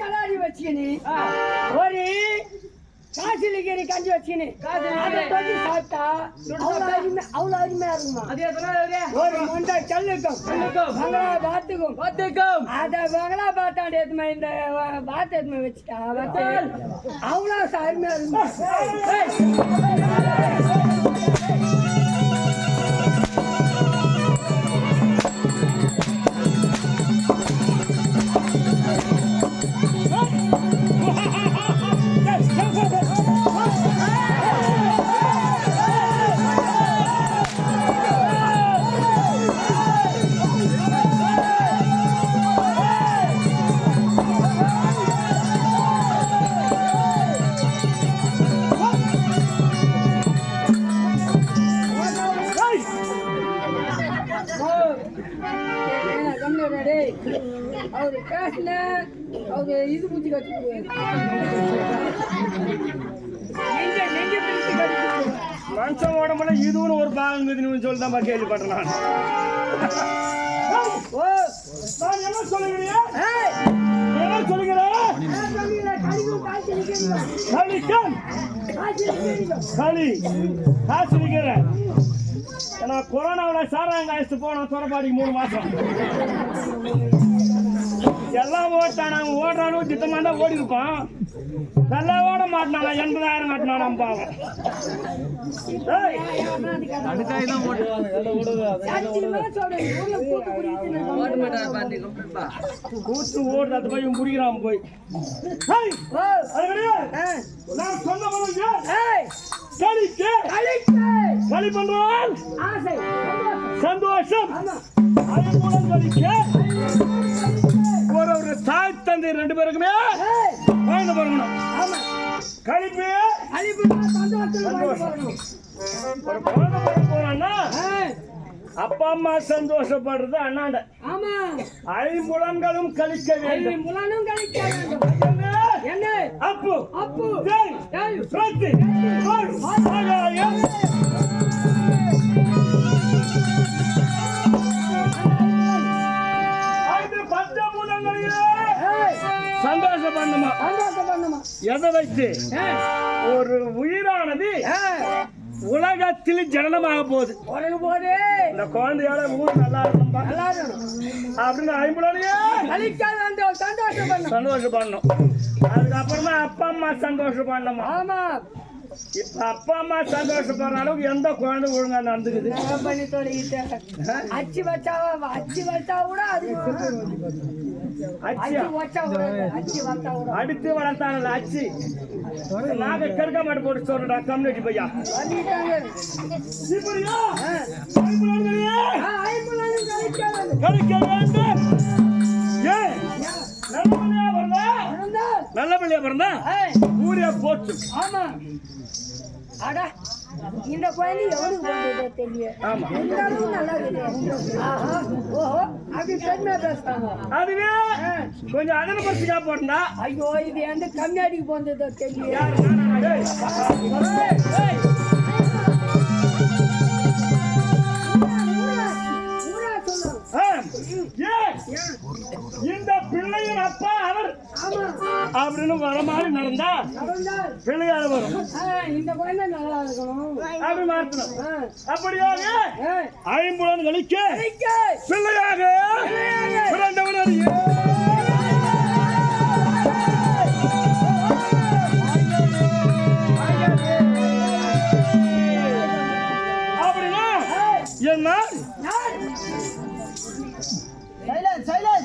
கலாரி வச்சுக்கினு. ஒரு காசிலி கீரை கஞ்சி வச்சுக்கினு. அதை தொட்டு சாப்பிட்டா அவ்வளோ அருமை அவ்வளோ அருமையா இருக்குமா? அதே சொன்னாரு அவரு ஒரு மொண்டை கல்லுக்கும் கல்லுக்கும். பங்களா பாத்துக்கும் பாத்துக்கும் அத பங்களா பாத்தாண்ட எதுமே இந்த பாத்து எதுமே வச்சுட்டா அவ்வளோ அருமையா இருக்குமா மனுஷன் உடம்புல இதுவும் ஒரு பாகம் இருக்குதுன்னு சொல்லி தான் கேள்விப்பட்டேன் நான். என்ன சொல்லுகிறேன்? ஏய்! என்ன சொல்லுகிறேன். களி காசு நிற்கிறேன் நான் கொரோனாவில் சாராயம் காய்ச்சி போனோம் துறப்பாடிக்கு மூணு மாசம். எல்லாம் ஓட்டானாங்க ஓடுறானு திட்டமாக தான் ஓடி இருப்பான் நல்லா ஓட மாட்டினானா எண்பதாயிரம் கட்டினானா பாவம். கூட்டு குடிக்கிட்டு கூத்து ஓடுறது அது போய் இவன் குடிக்கிறான் போய். அது நான் சொன்ன. களி ஆசை, சந்தோஷம். சந்தோஷம் ஆமா. ஒரு ஒரு தாய் தந்தை ரெண்டு பேருக்குமே வாழ்ந்து பிறக்கணும் ஆமா. கழிப்பு. போறான்னா ஏய், அப்பா அம்மா சந்தோஷப்படுறது அண்ணாண்ட. ஐம்புலன்களும் கழிக்க வேண்டும். முலனும் கழிக்க வேண்டும். என்ன? அப்பு. அப்பு. எதை வைத்து ஒரு உயிரானது உலகத்தில் ஜனனமாக போகுது. போடு இந்த குழந்தையோட ஊர் நல்லா இருக்கும்பா நல்லா இருக்கணும். அப்படின்னு வேண்டும் சந்தோஷம் பண்ணும் சந்தோஷம் அதுக்கப்புறமா அப்பா அம்மா சந்தோஷம் பண்ணணுமா ஆமா. இப்ப அப்பா அம்மா சந்தோஷப்படுற அளவுக்கு எந்த குழந்தை ஒழுங்கா நடந்துக்குது? பண்ணி தொலைகிட்ட அச்சு வச்சா அச்சு வச்சா கூட அது வச்சா கூட அச்சு நாங்க கருக்க மாட்டு போட்டு சொல்றா கம்யூனிட்டி பையா. கழிக்க வேண்டும். நல்ல பிள்ளையா பிறந்தா? ஊரே போச்சு. ஆமா. அட இந்த குழந்தை வந்ததோ தெரியல. ஆமா. இருந்தாலும் நல்லா ஆஹா ஓஹோ அப்படி பெருமையா பேசுறாங்க அதுவே கொஞ்சம் அதன பரிசுக்கா போட்டா ஐயோ இது எந்த கம்மியாடிக்கு போந்ததோ தெரியல. அப்படின்னு வர மாதிரி நடந்தா பிள்ளையார வரும். இந்த குழந்தை நல்லா இருக்கணும். அப்படி மாற்றணும் அப்படியாக ஐம்புலன்களுக்கு கழிக்க. பிள்ளையாக. பிறந்தவன் அறிய.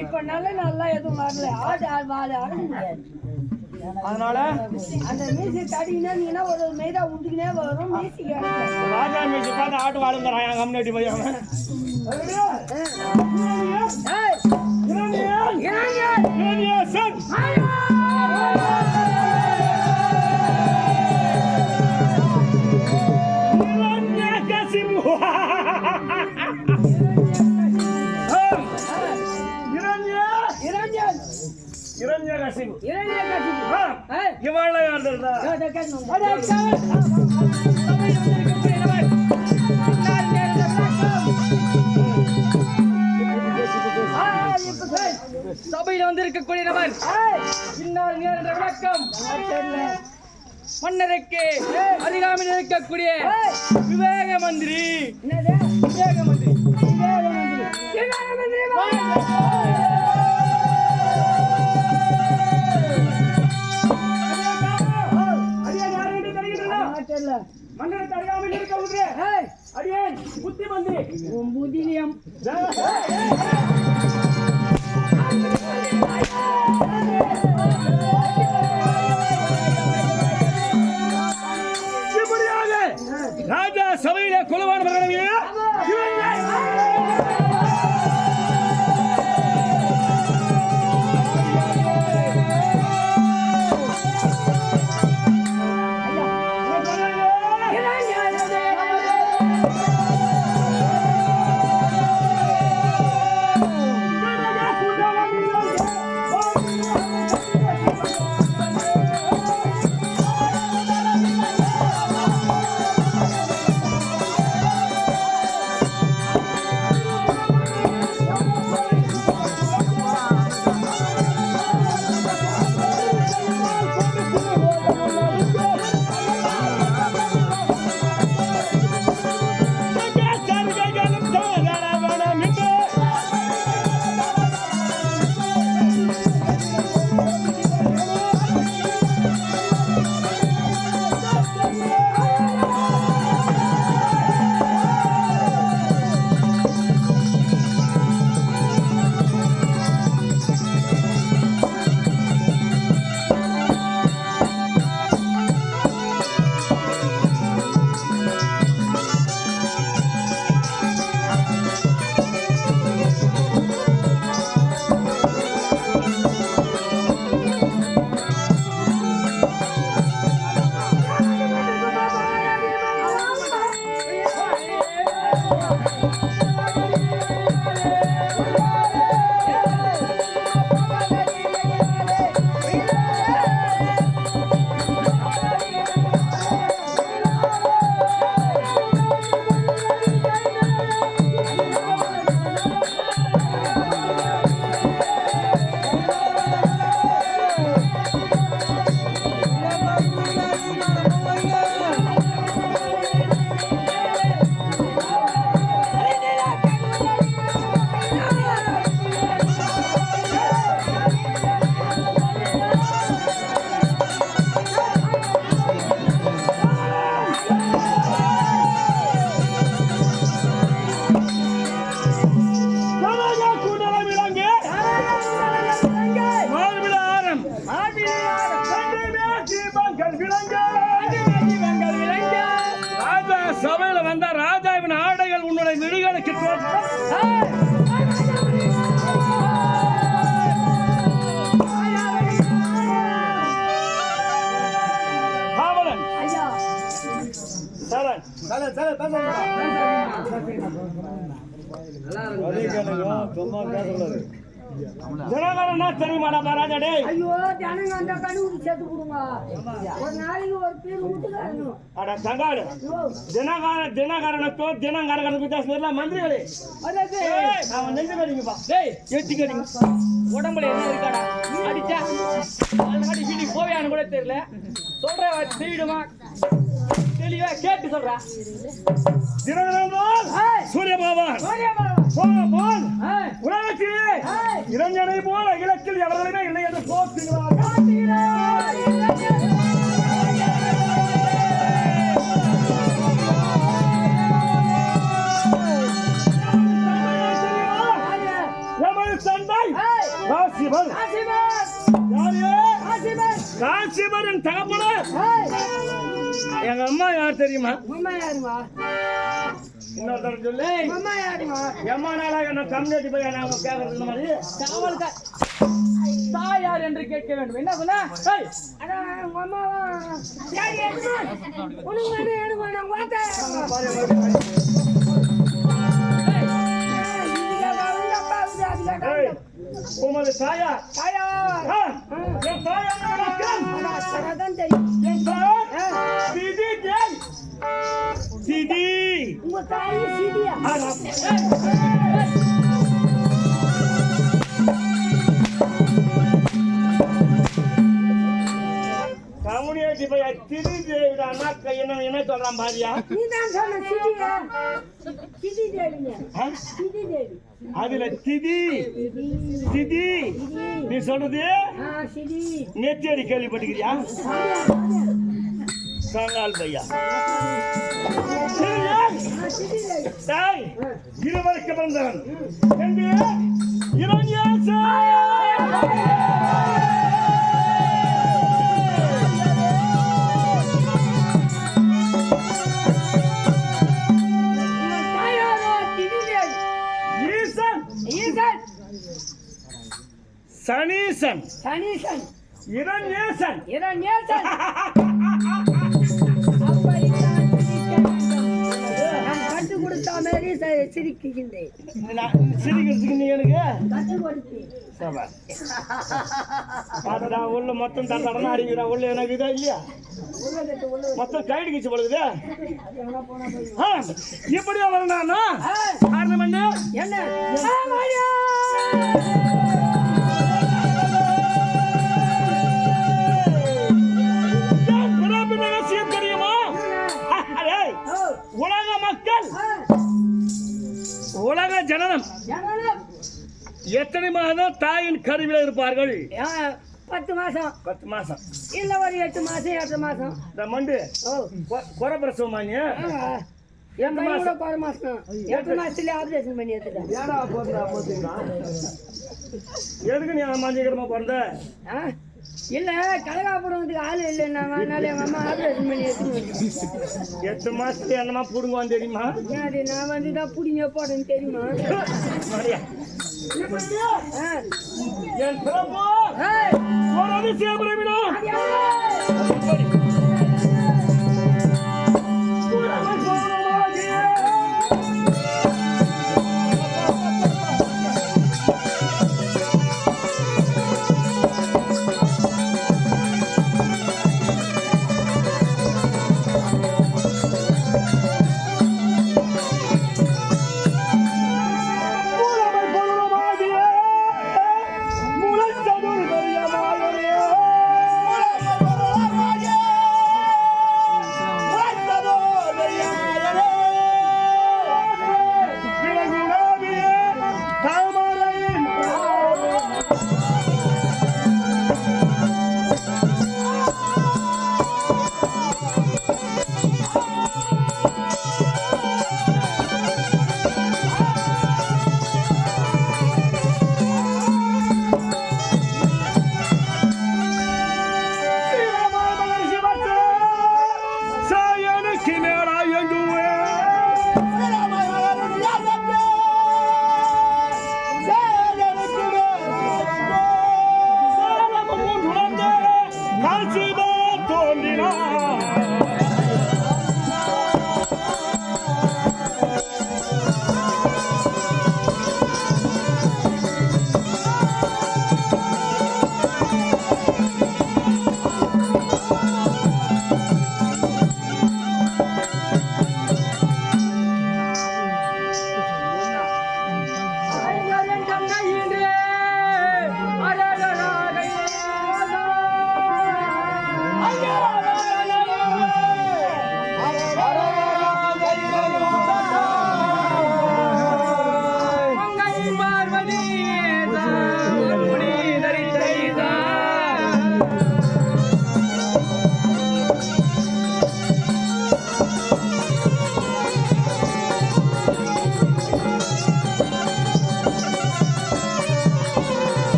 இப்ப நல்ல நல்லா எதுவும் வரல. ஆடு ஆட முடியாது. அதனால அந்த மியூசிக் தடிங்கன்னா ஒரு மெய்தா உண்டுக்கினே வரும் மியூசிக் ராஜா மேய்ச்சி பார்த்து ஆட்டு வாழுங்கிறான் என் கம்யூனிட்டி பையன் சபையில் வந்திருக்கக்கூடிய நபர். ஏய், இன்னார் நேர்ந்த விளக்கம் மன்னருக்கு அருகாமையில் இருக்கக்கூடிய விவேக மந்திரி விவேக மந்திரி விவேக மந்திரி. விவேக மந்திரி மன்னனுக்கு அறியாமல் இருக்க ஏய், அடியேன் புத்தி மந்திரி உன். இப்படியாக ராஜா சபையிலே கொலவான மகனவியே ஜனகரனா தெரியுமாடா மகாராஜா டேய். ஐயோ ஜனங்க அந்த கழுவுக்கு சேர்த்து கொடுங்க. ஒரு நாளைக்கு ஒரு பேர் விட்டுக்காரணும் அட தங்காடு. தினகார தினகரனுக்கும் வித்தியாசம் இல்ல மந்திரிகளே. ஏய், அவன் நெஞ்சு கடிங்கப்பா டேய் எட்டி கடிங்க. உடம்புல என்ன இருக்காடா அடிச்சா? ஆல்ரெடி வீட்டுக்கு போவியான்னு கூட தெரியல. சொல்ற செய்யிடுமா தெளிவா கேட்டு சொல்றா. தினகரன் சூரிய பகவான் ஏய், உலகத்தில் இளைஞனை போல இலக்கில் எவர்களுமே இல்லை என்று? எமது தந்தை ஏய், காசிபன் காசிமன், எங்க அம்மா யார் தெரியுமா? உண்மை யாருமா? இன்னொரு தடவை சொல்லு. அம்மா யாருமா? எம்மா நாளாக நான் கம்யூனிட்டி போய் நான் கேட்கறது மாதிரி காவல்கா தாயார் என்று கேட்க வேண்டும். என்ன சொன்ன? ஏய், அதான் உங்க அம்மாவா சரி எடுமா உனக்கு எடுமா நான் உமது தாயா? தாயா? என் தாயா என் தாய்? சிதி உங்க தாய் கம்யூனிட்டி போய் சிதி ஜெயிடா அண்ணா என்ன என்ன சொல்றான் பாரியா நீ தான் சொன்ன தேவிங்க தேவி அதுல திதி திதி நீ சொல்றது நெத்தியடி கேள்விப்பட்டுக்கிறியா சொன்னால் பையா சரியா? ஆ சிடி தேவி தாய் இருவருக்கு வந்தவன் என்று இரண்யாச உங்க தாயாரோ சிடி தேவி ஈசன் ஈசன் சனீசன் சனீசன் இரண்யேசன் இரண்யேசன் மாதிரி சிரிக்கின்றேன் சிரிக்கிறதுக்கு நீ எனக்கு. பாத்தடா உள்ள மொத்தம் தடனா அடிக்கிறா உள்ள எனக்கு இதா இல்லையா? மொத்தம் கைடு கிச்சு பொழுது அது எவ்வளோ போனா போய் இப்படி வளர்ந்தானா ஆ, காரணம் என்ன? என்ன? உலக மக்கள் உலக ஜனனம். எத்தனை மாதம் தாயின் கருவில இருப்பார்கள்? பத்து மாசம். பத்து மாசம். இல்ல ஒரு எட்டு மாசம் எட்டு மாசம். இந்த மண்டு ஆமா. என் பையன் கூட குறை மாசம். எட்டு மாசத்துல ஆபரேஷன் பண்ணி எடுத்துட்டேன். எதுக்கு நீ மஞ்சக்கிரமா பிறந்த? இல்ல கலகாப்புறதுக்கு ஆள் இல்லைன்னாங்க அதனால எங்க அம்மா ஆபரேஷன் பண்ணி எடுத்துட்டு எட்டு மாசத்துல என்னமா புடுங்குவான் தெரியுமா? அது நான் வந்து தான் புடிங்க போடுறேன்னு தெரியுமா. என் பிரபு! ஏய், ஒரு அதிசயம் ஐயரன்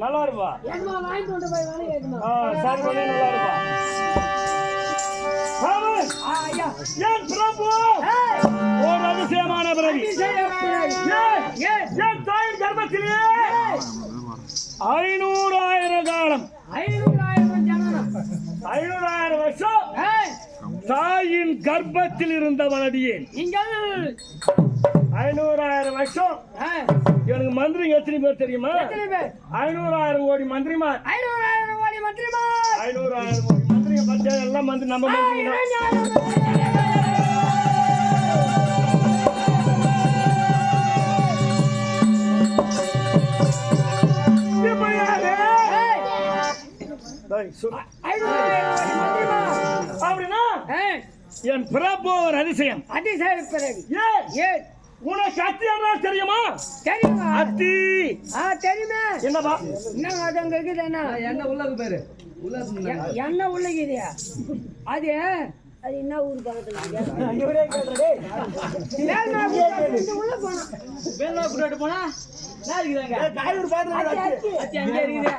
நல்லா இருப்பா சரி பண்ணி நல்லா இருப்பா பிரபு ஒரு அதிசயமான? என் தாயின் கர்ப்பத்திலே ஐநூறாயிரம் காலம். ஐநூறாயிரம் வருஷம். தாயின் கர்ப்பத்தில் இருந்த வளடியேன். நீங்கள் ஐநூறாயிரம் வருஷம் எனக்கு மந்திரி எத்தனை பேர் தெரியுமா? ஐநூறாயிரம் கோடி மந்திரிமார். ஐநூறாயிரம் கோடி மந்திரிமார். ஐநூறாயிரம் கோடி மந்திரிங்க பத்தியா எல்லாம் மந்திரி நம்ம மந்திரிங்க. அப்படின்னா என் பிறப்பு ஒரு அதிசயம் அதிசயப்பிறவி. ஏன் ஏன்? உனக்கு என்ன தெரியுமா? தெரியுமா? அத்தி. ஆ, தெரியுமே. என்னப்பா என்னங்க அது அங்க இருக்குது என்ன? என்ன உள்ளது பேரு? எ- எண்ணெய் உள்ளகிறியா அது அது என்ன ஊர் பக்கத்துல? இவரே உள்ள வேலை போனா? நான். அங்கே இருக்குது.